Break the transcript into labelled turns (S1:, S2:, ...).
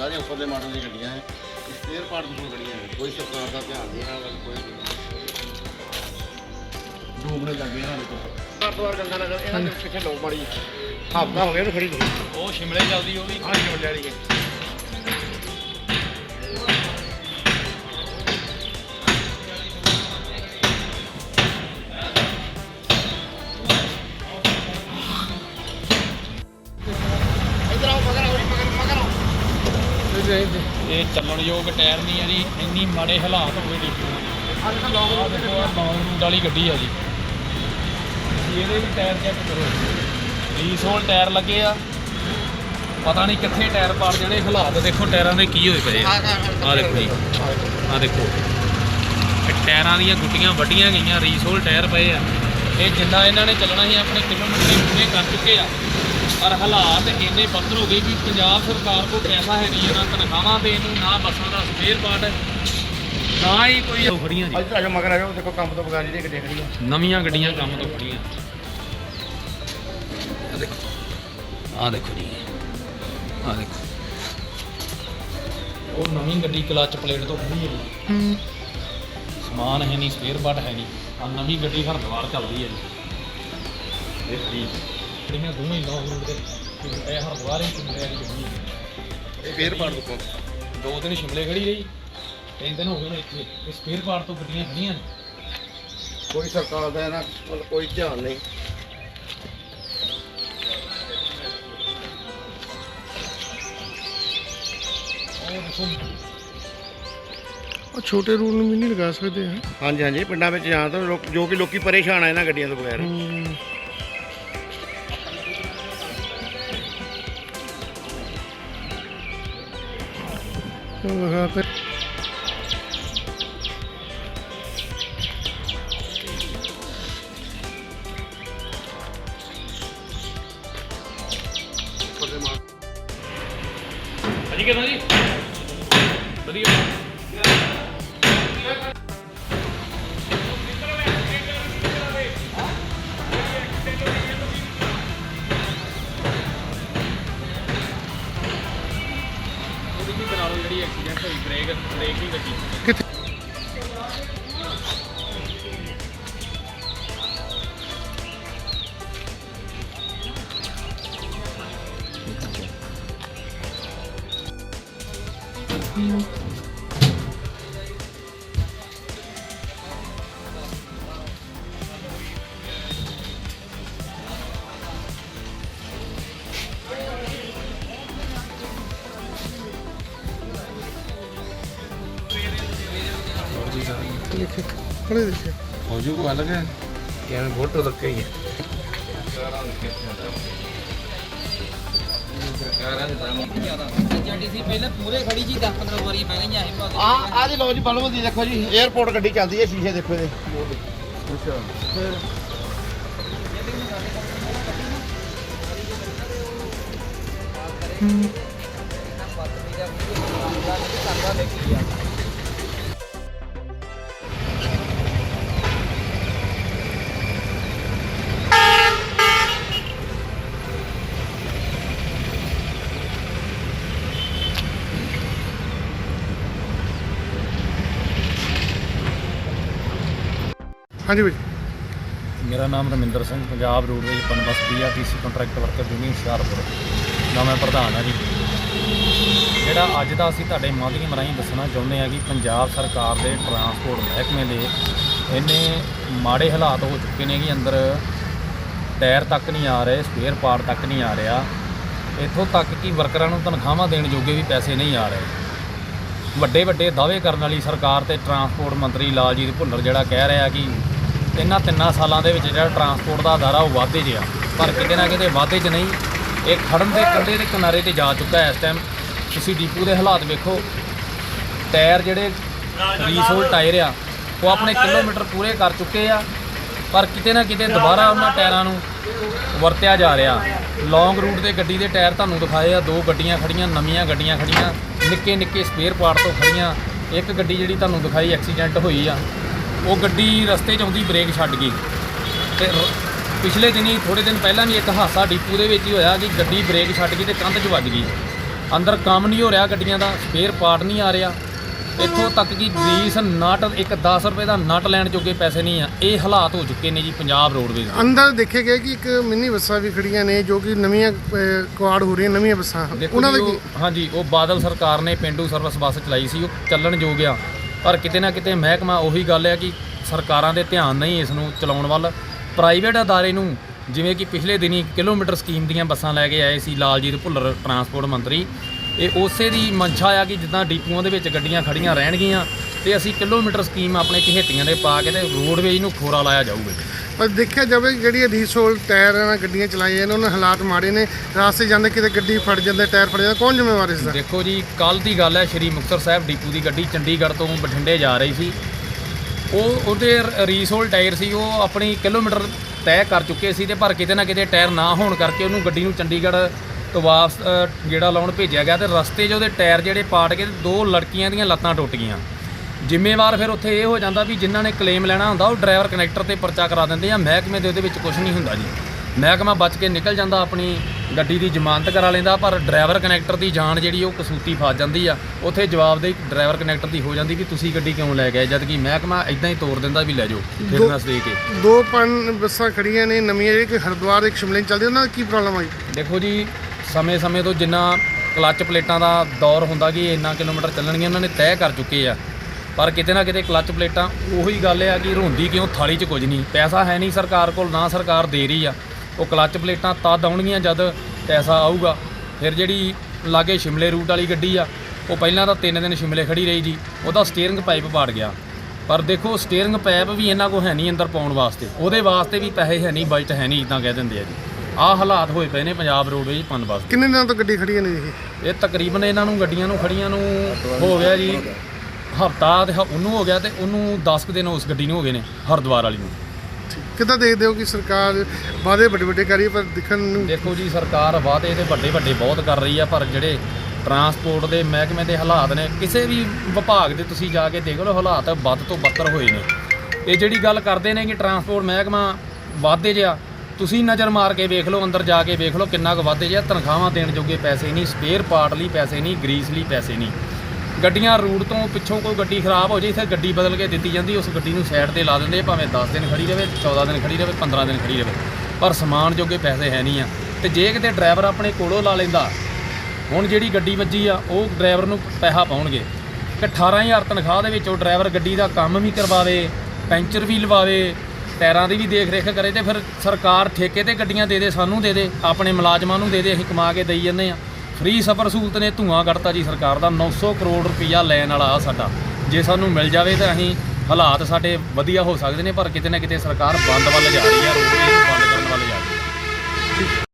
S1: ਸਾਰੀਆਂ ਉੱਪਰਲੇ ਮਾਡਲ ਦੀਆਂ ਗੱਡੀਆਂ ਹੈ ਸਪੇਅਰ ਪਾਰਟ ਤੋਂ ਗੱਡੀਆਂ ਹੈ ਕੋਈ ਸਰਕਾਰ ਦਾ ਧਿਆਨ ਨਹੀਂ ਵੱਲ ਕੋਈ ਡੂਬਣੇ ਲੱਗੇ ਇਹਨਾਂ ਦੇ ਹਰਦਵਾਰ ਗੰਗਾ ਨਗਰ ਇਹਨਾਂ ਦੇ ਪਿੱਛੇ ਲੋਕ ਮਾੜੀ ਹਫਤਾ ਹੋ ਗਿਆ ਇਹਨੂੰ ਖੜੀ ਨੂੰ
S2: ਉਹ ਸ਼ਿਮਲੇ ਚੱਲਦੀ ਉਹ ਵੀ
S1: ਆਹ ਜਿਵੇਂ ਵਾਲੀ ਹੈ
S2: ਇਹ ਚੱਲਣਯੋਗ ਟਾਇਰ ਨਹੀਂ ਆ ਜੀ ਇੰਨੀ ਮਾੜੇ ਹਾਲਾਤ ਹੋਏ ਜੀ
S1: ਅੱਜ ਤਾਂ ਲੋਕ
S2: ਆਹ ਦੇਖੋ ਰੂਟ ਵਾਲੀ ਗੱਡੀ ਆ ਜੀ। ਤੁਸੀਂ ਇਹਦੇ ਵੀ ਟਾਇਰ ਚੈੱਕ ਕਰੋ। ਰੀਸੋਲ ਟਾਇਰ ਲੱਗੇ ਆ। ਪਤਾ ਨਹੀਂ ਕਿੱਥੇ ਟਾਇਰ ਪਾੜ ਜਾਣੇ। ਹਾਲਾਤ ਦੇਖੋ ਟਾਇਰਾਂ ਦੇ ਕੀ ਹੋਏ ਪਏ ਆ। ਆਹ ਦੇਖੋ ਜੀ। ਆਹ ਦੇਖੋ। ਇਹ ਟਾਇਰਾਂ ਦੀਆਂ ਗੁੱਟੀਆਂ ਵੱਡੀਆਂ ਗਈਆਂ। ਰੀਸੋਲ ਟਾਇਰ ਪਏ ਆ। ਇਹ ਜਿੰਨਾ ਇਹਨਾਂ ਨੇ ਚੱਲਣਾ ਸੀ, ਆਪਣੇ ਕਿਲੋਮੀਟਰ ਪੂਰੇ ਕਰ ਚੁੱਕੇ ਆ। ਪਰ ਹਾਲਾਤ ਇੰਨੇ ਬੱਤਰ ਹੋ ਗਏ ਕਿ ਪੰਜਾਬ ਸਰਕਾਰ ਕੋਲ ਪੈਸਾ ਹੈ ਨਹੀਂ ਇਹਨਾਂ ਤਨਖਾਹਾਂ ਦੇਣ ਨੂੰ ਨਾ ਬੱਸਾਂ ਦਾ ਸਪੇਅਰ ਪਾਰਟ ਨਾ ਹੀ ਕੋਈ ਖੜੀਆਂ ਜੀ।
S1: ਅੱਜ ਤਾਂ ਮਗਰ ਆ ਜਾਓ ਦੇਖੋ ਕੰਮ ਤੋਂ ਬਗਾਰ ਜਿਹੜੀਆਂ ਗੱਡੀਆਂ ਖੜੀਆਂ।
S2: ਨਵੀਆਂ ਗੱਡੀਆਂ ਕੰਮ ਤੋਂ ਖੜੀਆਂ। ਆਹ ਦੇਖੋ। ਆਹ ਦੇਖੋ ਜੀ। ਆਹ ਦੇਖੋ। ਉਹ ਨਵੀਂ ਗੱਡੀ ਕਲਚ ਪਲੇਟ ਤੋਂ ਖੜੀ ਹੈ ਸਮਾਨ ਹੈ ਨਹੀਂ ਸਪੇਅਰ ਪਾਰਟ ਹੈ ਨਹੀਂ। ਆ ਨਵੀਂ ਗੱਡੀ ਹਰਦੁਆਰ ਚੱਲਦੀ ਹੈ ਜੀ। ਇਹ ਖੜੀ ਜਿਹੜੀਆਂ ਦੋਵੇਂ ਨੌ ਰੋਡ ਦੇ। ਇਹ ਹਰਦੁਆਰ ਹੀ ਆ ਜੀ ਗੱਡੀ
S1: ਇਹ ਫੇਰ ਪਾੜ ਦੋ
S2: ਦੋ ਦਿਨ ਸ਼ਿਮਲੇ ਖੜੀ ਰਹੀ। ਤਿੰਨ ਦਿਨ ਹੋ ਗਏ ਨੇ ਇੱਥੇ। ਇਹ ਸਪੇਅਰ ਪਾਰਟ ਤੋਂ ਗੱਡੀਆਂ ਖੜੀਆਂ ਨੇ।
S1: ਕੋਈ ਸਰਕਾਰ ਦਾ ਇਹਨਾਂ ਵੱਲ ਕੋਈ ਧਿਆਨ ਨਹੀਂ।
S2: ਉਹ
S3: ਛੋਟੇ ਰੂਲ ਨੂੰ ਵੀ ਨਹੀਂ ਲਗਾ ਸਕਦੇ ਆ।
S1: ਹਾਂਜੀ ਹਾਂਜੀ। ਪਿੰਡਾਂ ਵਿੱਚ ਜਾਂ ਤਾਂ ਲੋਕ ਜੋ ਕਿ ਲੋਕੀ ਪਰੇਸ਼ਾਨ ਆ ਇਹਨਾਂ ਗੱਡੀਆਂ ਤੋਂ ਬਗੈਰ।
S3: ਲਗਾ ਤੇ
S2: ਹਾਂਜੀ ਕਿਦਾਂ ਜੀ? ਵਧੀਆ। ਬ੍ਰੇਕ ਬ੍ਰੇਕ ਨਹੀਂ ਲੱਗੀ
S3: ਕਿੱਥੇ ਲਿਖੇ ਖੜੇ
S2: ਹੋ ਹੈ ਹੀ ਹੈ
S4: ਜੀਟੀਸੀ ਪਹਿਲਾਂ ਪੂਰੇ ਖੜੀ ਜੀ 10 15 ਵਾਰੀ ਬਹਿ ਗਈਆਂ ਇਹ ਭਾਗ
S1: ਆ ਆ ਜੀ ਲੋ ਜੀ ਬਲਵ ਦੀ ਦੇਖੋ ਜੀ 에어ਪੋਰਟ ਗੱਡੀ ਚੱਲਦੀ ਹੈ ਸ਼ੀਸ਼ੇ ਦੇਖੋ ਇਹਦੇ। ਅੱਛਾ। ਫਿਰ
S3: ਹਾਂਜੀ ਭਾਈ
S2: ਮੇਰਾ ਨਾਮ Raminder Singh, Punjab roadways Punbus PRTC contract worker union Hoshiarpur. ਦਾ ਮੈਂ ਪ੍ਰਧਾਨ ਹਾਂ ਜੀ। ਜਿਹੜਾ ਅੱਜ ਦਾ ਅਸੀਂ ਤੁਹਾਡੇ ਮਾਧਿਅਮ ਰਾਹੀਂ ਦੱਸਣਾ ਚਾਹੁੰਦੇ ਹਾਂ ਕਿ ਪੰਜਾਬ ਸਰਕਾਰ ਦੇ ਟਰਾਂਸਪੋਰਟ ਮਹਿਕਮੇ ਦੇ ਇੰਨੇ ਮਾੜੇ ਹਾਲਾਤ ਹੋ ਚੁੱਕੇ ਨੇ ਕਿ ਅੰਦਰ ਟਾਇਰ ਤੱਕ ਨਹੀਂ ਆ ਰਹੇ, ਸਪੇਅਰ ਪਾਰਟ ਤੱਕ ਨਹੀਂ ਆ ਰਿਹਾ। ਇੱਥੋਂ ਤੱਕ ਕਿ ਵਰਕਰਾਂ ਨੂੰ ਤਨਖਾਹਾਂ ਦੇਣ ਜੋਗੇ ਵੀ ਪੈਸੇ ਨਹੀਂ ਆ ਰਹੇ। ਵੱਡੇ ਵੱਡੇ ਦਾਅਵੇ ਕਰਨ ਵਾਲੀ ਸਰਕਾਰ ਤੇ ਟਰਾਂਸਪੋਰਟ ਮੰਤਰੀ ਲਾਲਜੀਤ ਭੁੱਲਰ ਜਿਹੜਾ ਕਹਿ ਰਿਹਾ ਕਿ ਇਹਨਾਂ ਤਿੰਨਾਂ ਸਾਲਾਂ ਦੇ ਵਿੱਚ ਜਿਹੜਾ ਟਰਾਂਸਪੋਰਟ ਦਾ ਅਦਾਰਾ ਉਹ ਵਾਧੇ 'ਚ ਆ ਪਰ ਕਿਤੇ ਨਾ ਕਿਤੇ ਵਾਧੇ 'ਚ ਨਹੀਂ, ਇਹ ਖੜਨ ਦੇ ਕੰਢੇ ਦੇ ਕਿਨਾਰੇ ਤੇ ਜਾ ਚੁੱਕਾ ਹੈ ਇਸ ਟਾਈਮ ਤੁਸੀਂ ਡੀਪੂ ਦੇ ਹਾਲਾਤ ਵੇਖੋ, ਟਾਇਰ ਜਿਹੜੇ ਰੀਸੋਲ ਟਾਇਰ ਆ, ਉਹ ਆਪਣੇ ਕਿਲੋਮੀਟਰ ਪੂਰੇ ਕਰ ਚੁੱਕੇ ਆ, ਪਰ ਕਿਤੇ ਨਾ ਕਿਤੇ ਦੁਬਾਰਾ ਉਹਨਾਂ ਟਾਇਰਾਂ ਨੂੰ ਵਰਤਿਆ ਜਾ ਰਿਹਾ। ਲੌਂਗ ਰੂਟ ਦੇ ਗੱਡੀ ਦੇ ਟਾਇਰ ਤੁਹਾਨੂੰ ਦਿਖਾਏ ਆ, ਦੋ ਗੱਡੀਆਂ ਖੜੀਆਂ, ਨਵੀਆਂ ਗੱਡੀਆਂ ਖੜੀਆਂ ਨਿੱਕੇ ਨਿੱਕੇ ਸਪੇਅਰ ਪਾਰਟ ਤੋਂ ਖੜੀਆਂ। ਇੱਕ ਗੱਡੀ ਜਿਹੜੀ ਤੁਹਾਨੂੰ ਦਿਖਾਈ ਐਕਸੀਡੈਂਟ ਹੋਈ ਆ ਉਹ ਗੱਡੀ ਰਸਤੇ 'ਚ ਆਉਂਦੀ ਬ੍ਰੇਕ ਛੱਡ ਗਈ। ਤੇ ਰ- ਪਿਛਲੇ ਦਿਨੀ ਥੋੜੇ ਦਿਨ ਪਹਿਲਾਂ ਵੀ ਇੱਕ ਹਾਦਸਾ ਡੀਪੂ ਦੇ ਵਿੱਚ ਹੀ ਹੋਇਆ ਕਿ ਗੱਡੀ ਬ੍ਰੇਕ ਛੱਡ ਗਈ ਤੇ ਕੰਧ 'ਚ ਵੱਜ ਗਈ। ਅੰਦਰ ਕੰਮ ਨਹੀਂ ਹੋ ਰਿਹਾ ਗੱਡੀਆਂ ਦਾ ਸਪੇਅਰ ਪਾਰਟ ਨਹੀਂ ਆ ਰਿਹਾ। ਇੱਥੋਂ ਤੱਕ ਕਿ ਗਰੀਸ ਨਟ ਇੱਕ 10 ਰੁਪਏ ਦਾ ਨਟ ਲੈਣ ਜੋਗੇ ਪੈਸੇ ਨਹੀਂ ਆ। ਇਹ ਹਾਲਾਤ ਹੋ ਚੁੱਕੇ ਨੇ ਜੀ ਪੰਜਾਬ ਰੋਡਵੇਜ਼ ਦੇ।
S3: ਅੰਦਰ ਦੇਖਿਆ ਗਿਆ ਕਿ ਇੱਕ ਮਿੰਨੀ ਬੱਸਾਂ ਵੀ ਖੜੀਆਂ ਨੇ ਜੋ ਕਿ ਨਵੀਆਂ ਕੁਆਡ ਹੋ ਰਹੀਆਂ ਨਵੀਆਂ ਬੱਸਾਂ।
S2: ਦੇਖੋ
S3: ਉਹਨਾਂ ਦਾ
S2: ਜੀ
S3: ਕੀ?
S2: ਉਹ- ਹਾਂਜੀ ਉਹ ਬਾਦਲ ਸਰਕਾਰ ਨੇ ਪਿੰਡੂ ਸਰਵਿਸ ਬੱਸ ਚਲਾਈ ਸੀ ਉਹ ਚੱਲਣ ਯੋਗ ਆ। ਪਰ ਕਿਤੇ ਨਾ ਕਿਤੇ ਮਹਿਕਮਾ ਉਹੀ ਗੱਲ ਹੈ ਕਿ ਸਰਕਾਰਾਂ ਦੇ ਧਿਆਨ ਨਹੀਂ ਇਸ ਨੂੰ ਚਲਾਉਣ ਵੱਲ। ਪ੍ਰਾਈਵੇਟ ਅਦਾਰੇ ਨੂੰ ਜਿਵੇਂ ਕਿ ਪਿਛਲੇ ਦਿਨੀ ਕਿਲੋਮੀਟਰ ਸਕੀਮ ਦੀਆਂ ਬੱਸਾਂ ਲੈ ਕੇ ਆਏ ਸੀ ਲਾਲਜੀਤ ਭੁੱਲਰ ਟਰਾਂਸਪੋਰਟ ਮੰਤਰੀ। ਇਹ ਉਸੇ ਦੀ ਮਨਸ਼ਾ ਆ ਕਿ ਜਿੱਦਾਂ ਡੀਪੂਆਂ ਦੇ ਵਿੱਚ ਗੱਡੀਆਂ ਖੜੀਆਂ ਰਹਿਣਗੀਆਂ ਤੇ ਅਸੀਂ ਕਿਲੋਮੀਟਰ ਸਕੀਮ ਆਪਣੇ ਚਹੇਤੀਆਂ ਦੇ ਪਾ ਕੇ ਤੇ ਰੋਡਵੇਜ ਨੂੰ ਖੋਰਾ ਲਾਇਆ ਜਾਊਗਾ।
S3: ਪਰ ਦੇਖਿਆ ਜਾਵੇ ਕਿ ਜਿਹੜੀ ਰੀਸੋਲ ਟਾਇਰ ਨਾਲ ਗੱਡੀਆਂ ਚਲਾਈਆਂ ਨੇ ਉਹਨਾਂ ਹਾਲਾਤ ਮਾੜੇ ਨੇ। ਰਾਸਤੇ ਜਾਂਦੇ ਕਿਤੇ ਗੱਡੀ ਫੜ ਜਾਂਦੇ ਟਾਇਰ ਫੜ ਜਾਂਦਾ ਕੌਣ ਜ਼ਿੰਮੇਵਾਰ ਇਸ ਦਾ?
S2: ਦੇਖੋ ਜੀ ਕੱਲ ਦੀ ਗੱਲ ਹੈ ਸ਼੍ਰੀ ਮੁਕਤਸਰ ਸਾਹਿਬ ਡੀਪੂ ਦੀ ਗੱਡੀ ਚੰਡੀਗੜ੍ਹ ਤੋਂ ਬਠਿੰਡੇ ਜਾ ਰਹੀ ਸੀ। ਉਹ ਉਹਦੇ ਰੀਸੋਲ ਟਾਇਰ ਸੀ ਉਹ ਆਪਣੀ ਕਿਲੋਮੀਟਰ ਤੈਅ ਕਰ ਚੁੱਕੇ ਸੀ ਤੇ ਪਰ ਕਿਤੇ ਨਾ ਕਿਤੇ ਟਾਇਰ ਨਾ ਹੋਣ ਕਰਕੇ ਉਹਨੂੰ ਗੱਡੀ ਨੂੰ ਚੰਡੀਗੜ੍ਹ ਤੋਂ ਵਾਪਸ ਅ, ਗੇੜਾ ਲਾਉਣ ਭੇਜਿਆ ਗਿਆ ਤੇ ਰਸਤੇ 'ਚ ਉਹਦੇ ਟਾਇਰ ਜਿਹੜੇ ਪਾਟ ਕੇ ਦੋ ਲੜਕੀਆਂ ਦੀਆਂ ਲੱਤਾਂ ਟੁੱਟ ਗਈਆਂ। ਜ਼ਿੰਮੇਵਾਰ ਫਿਰ ਉੱਥੇ ਇਹ ਹੋ ਜਾਂਦਾ ਵੀ ਜਿਨ੍ਹਾਂ ਨੇ ਕਲੇਮ ਲੈਣਾ ਹੁੰਦਾ ਉਹ ਡਰਾਈਵਰ ਕਨੈਕਟਰ ਤੇ ਪਰਚਾ ਕਰਾ ਦਿੰਦੇ ਆ। ਮਹਿਕਮੇ ਦੇ ਉਹਦੇ ਵਿੱਚ ਕੁਝ ਨਹੀਂ ਹੁੰਦਾ ਜੀ। ਮਹਿਕਮਾ ਬਚ ਕੇ ਨਿਕਲ ਜਾਂਦਾ ਆਪਣੀ ਗੱਡੀ ਦੀ ਜ਼ਮਾਨਤ ਕਰਾ ਲੈਂਦਾ ਪਰ ਡਰਾਈਵਰ ਕਨੈਕਟਰ ਦੀ ਜਾਨ ਜਿਹੜੀ ਉਹ ਕਸੂਤੀ ਫਸ ਜਾਂਦੀ ਆ। ਉੱਥੇ ਜਵਾਬਦੇਹੀ ਡਰਾਈਵਰ ਕਨੈਕਟਰ ਦੀ ਹੋ ਜਾਂਦੀ ਵੀ ਤੁਸੀਂ ਗੱਡੀ ਕਿਉਂ ਲੈ ਗਏ? ਜਦ ਕਿ ਮਹਿਕਮਾ ਇਦਾਂ ਹੀ ਤੋਰ ਦਿੰਦਾ ਵੀ ਲੈ ਜਾਓ ਫਿਟਨੈਸ ਦੇ ਕੇ।
S3: ਦੋ ਪੰਜ ਬੱਸਾਂ ਖੜੀਆਂ ਨੇ ਨਵੀਆਂ ਜਿਹੜੀ ਕਿ ਹਰਿਦੁਆਰ ਇੱਕ ਸ਼ਿਮਲੇ ਚੱਲਦੀ ਉਹਨਾਂ ਦਾ ਕੀ ਪ੍ਰੋਬਲਮ ਆਈ
S2: ਦੇਖੋ ਜੀ ਸਮੇਂ-ਸਮੇਂ ਤੋਂ ਜਿੰਨਾ ਕਲੱਚ ਪਲੇਟਾਂ ਦਾ ਦੌਰ ਹੁੰਦਾ ਕਿ ਇੰਨਾ ਕਿਲੋਮੀਟਰ ਚੱਲਣਗੀਆਂ ਉਹਨਾਂ ਨੇ ਤੈਅ ਕਰ ਚੁੱਕੇ ਆ। ਪਰ ਕਿਤੇ ਨਾ ਕਿਤੇ ਕਲੱਚ ਪਲੇਟਾਂ ਉਹੀ ਗੱਲ ਆ ਕਿ ਰੋਂਦੀ ਕਿਉਂ ਥਾਲੀ 'ਚ ਕੁਝ ਨਹੀਂ। ਪੈਸਾ ਹੈ ਨਹੀਂ ਸਰਕਾਰ ਕੋਲ ਨਾ ਸਰਕਾਰ ਦੇ ਰਹੀ ਆ। ਉਹ ਕਲੱਚ ਪਲੇਟਾਂ ਤਦ ਆਉਣਗੀਆਂ ਜਦ ਪੈਸਾ ਆਊਗਾ। ਫਿਰ ਜਿਹੜੀ ਲਾਗੇ ਸ਼ਿਮਲੇ ਰੂਟ ਵਾਲੀ ਗੱਡੀ ਆ ਉਹ ਪਹਿਲਾਂ ਤਾਂ 3 ਦਿਨ ਸ਼ਿਮਲੇ ਖੜੀ ਰਹੀ ਜੀ ਉਹਦਾ ਸਟੀਅਰਿੰਗ ਪਾਈਪ ਪਾੜ ਗਿਆ। ਪਰ ਦੇਖੋ ਸਟੀਅਰਿੰਗ ਪਾਈਪ ਵੀ ਇਹਨਾਂ ਕੋ ਹੈ ਨਹੀਂ ਅੰਦਰ ਪਾਉਣ ਵਾਸਤੇ। ਉਹਦੇ ਵਾਸਤੇ ਵੀ ਪੈਸੇ ਹੈ ਨਹੀਂ ਬਜਟ ਹੈ ਨਹੀਂ ਇਦਾਂ ਕਹਿ ਦਿੰਦੇ ਆ ਜੀ। ਆਹ ਹਾਲਾਤ ਹੋਏ ਪਏ ਨੇ ਪੰਜਾਬ ਰੋਡਵੇਜ਼ ਪਨ ਵਾਸਤੇ
S3: ਕਿੰਨੇ ਦਿਨਾਂ ਤੋਂ ਗੱਡੀ ਖੜੀਆਂ ਨੇ ਇਹ?
S2: ਇਹ ਤਕਰੀਬਨ ਇਹਨਾਂ ਨੂੰ ਗੱਡੀਆਂ ਨੂੰ ਖੜੀਆਂ ਨੂੰ ਹੋ ਗਿਆ ਜੀ। ਹਫਤਾ ਤੇ ਹ- ਉਹਨੂੰ ਹੋ ਗਿਆ ਤੇ ਉਹਨੂੰ 10 ਕੁ ਦਿਨ ਉਸ ਗੱਡੀ ਨੂੰ ਹੋ ਗਏ ਨੇ ਹਰਿਦੁਆਰ ਵਾਲੀ ਨੂੰ।
S3: ਕਿੱਦਾਂ ਦੇਖਦੇ ਹੋ ਕਿ ਸਰਕਾਰ ਵਾਅਦੇ ਵੱਡੇ ਵੱਡੇ ਕਰੀ ਪਰ ਦਿਖਣ ਨੂੰ
S2: ਦੇਖੋ ਜੀ ਸਰਕਾਰ ਵਾਅਦੇ ਤੇ ਵੱਡੇ ਵੱਡੇ ਬਹੁਤ ਕਰ ਰਹੀ ਆ ਪਰ ਜਿਹੜੇ ਟਰਾਂਸਪੋਰਟ ਦੇ ਮਹਿਕਮੇ ਦੇ ਹਾਲਾਤ ਨੇ ਕਿਸੇ ਵੀ ਵਿਭਾਗ ਦੇ ਤੁਸੀਂ ਜਾ ਕੇ ਦੇਖ ਲਓ ਹਾਲਾਤ ਵੱਧ ਤੋਂ ਬੱਤਰ ਹੋਏ ਨੇ। ਇਹ ਜਿਹੜੀ ਗੱਲ ਕਰਦੇ ਨੇ ਕਿ ਟਰਾਂਸਪੋਰਟ ਮਹਿਕਮਾ ਵਾਧੇ ਜਿਆ ਤੁਸੀਂ ਨਜ਼ਰ ਮਾਰ ਕੇ ਵੇਖ ਲਓ ਅੰਦਰ ਜਾ ਕੇ ਵੇਖ ਲਓ ਕਿੰਨਾ ਕੁ ਵਾਧੇ ਜਿਆ ਤਨਖਾਹਾਂ ਦੇਣ ਜੋਗੇ ਪੈਸੇ ਨਹੀਂ ਸਪੇਅਰ ਪਾਰਟ ਲਈ ਪੈਸੇ ਨਹੀਂ ਗਰੀਸ ਲਈ ਪੈਸੇ ਨਹੀਂ। ਗੱਡੀਆਂ ਰੂਟ ਤੋਂ ਪਿੱਛੋਂ ਕੋਈ ਗੱਡੀ ਖਰਾਬ ਹੋ ਜੇ, ਇੱਥੇ ਗੱਡੀ ਬਦਲ ਕੇ ਦਿੱਤੀ ਜਾਂਦੀ, ਉਸ ਗੱਡੀ ਨੂੰ ਸਾਈਡ ਤੇ ਲਾ ਦਿੰਦੇ ਭਾਵੇਂ 10 ਦਿਨ ਖੜੀ ਰਹੇ 14 ਦਿਨ ਖੜੀ ਰਹੇ 15 ਦਿਨ ਖੜੀ ਰਹੇ ਪਰ ਸਮਾਨ ਜੋਗੇ ਪੈਸੇ ਹੈ ਨਹੀਂ ਆ। ਤੇ ਜੇ ਕਿਤੇ ਡਰਾਈਵਰ ਆਪਣੇ ਕੋਲੋਂ ਲਾ ਲੈਂਦਾ, ਹੁਣ ਜਿਹੜੀ ਗੱਡੀ ਵੱਜੀ ਆ, ਉਹ ਡਰਾਈਵਰ ਨੂੰ ਪੈਸਾ ਪਾਉਣਗੇ। ਕਿ 18000 ਤਨਖਾਹ ਦੇ ਵਿੱਚ ਉਹ ਡਰਾਈਵਰ ਗੱਡੀ ਦਾ ਕੰਮ ਵੀ ਕਰਵਾਵੇ, ਪੈਂਚਰ ਵੀ ਲਵਾਵੇ, ਟਾਇਰਾਂ ਦੀ ਵੀ ਦੇਖ ਰੇਖ ਕਰੇ ਤੇ ਫਿਰ ਸਰਕਾਰ ਠੇਕੇ ਤੇ ਗੱਡੀਆਂ ਦੇ ਦੇ, ਸਾਨੂੰ ਦੇ ਦੇ, ਆਪਣੇ ਮੁਲਾਜ਼ਮਾਂ ਨੂੰ ਦੇ ਦੇ, ਅਸੀਂ ਕਮਾ ਕੇ ਦੇਈ ਜਾਂਦੇ ਆ। ਫ੍ਰੀ ਸਫਰ ਸਹੂਲਤ ਨੇ ਧੂਆਂ ਕੱਢਤਾ ਜੀ ਸਰਕਾਰ ਦਾ 900 ਕਰੋੜ ਰੁਪਈਆ ਲੈਣ ਵਾਲਾ ਆ ਸਾਡਾ। ਜੇ ਸਾਨੂੰ ਮਿਲ ਜਾਵੇ ਤਾਂ ਅਸੀਂ ਹਾਲਾਤ ਸਾਡੇ ਵਧੀਆ ਹੋ ਸਕਦੇ ਨੇ, ਪਰ ਕਿਤੇ ਨਾ ਕਿਤੇ ਸਰਕਾਰ ਬੰਦ ਵੱਲ ਜਾ ਰਹੀ ਹੈ ਰੋਡਵੇਜ਼ ਬੰਦ ਕਰਨ ਵੱਲ ਜਾ ਰਹੀ ਹੈ।